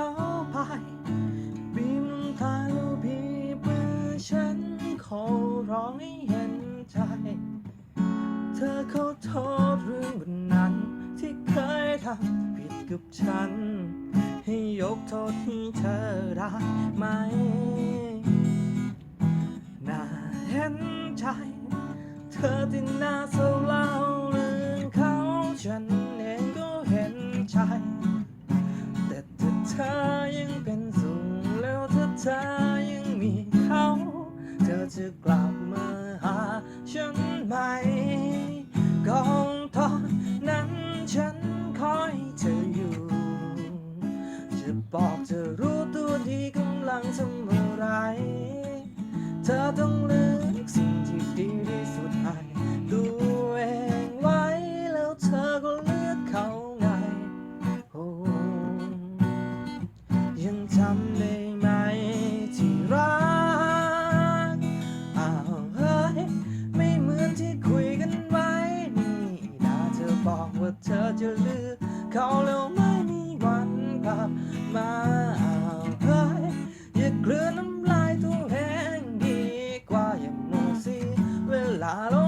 เขาไปบีมตาลูพีเพื่อฉันขอร้องให้เห็นใจ เธอเขาโทษเรื่องวันนั้น ที่เคยทำผิดกับฉัน ให้ยกโทษที่เธอได้ไหม น่าเห็นใจ เธอที่น่าเศร้า จะกลับมาหาฉันไหมกอนตอนนั้นฉันคอยเธออยู่ จะบอกเธอรู้ตัวดีกำลังทำอะไร เธอต้องเลือกสิ่งที่ดีที่สุดให้ตัวเองไว้แล้วเธอก็เลือกเขาไงโอ้ยังจำได้ บอกว่าเธอจะลือ เขาแล้วไม่มีวันกลับมาเอาเฮ้ยอย่ากลืนน้ำลายตัวเองดีกว่าอย่าโมสิเวลาลง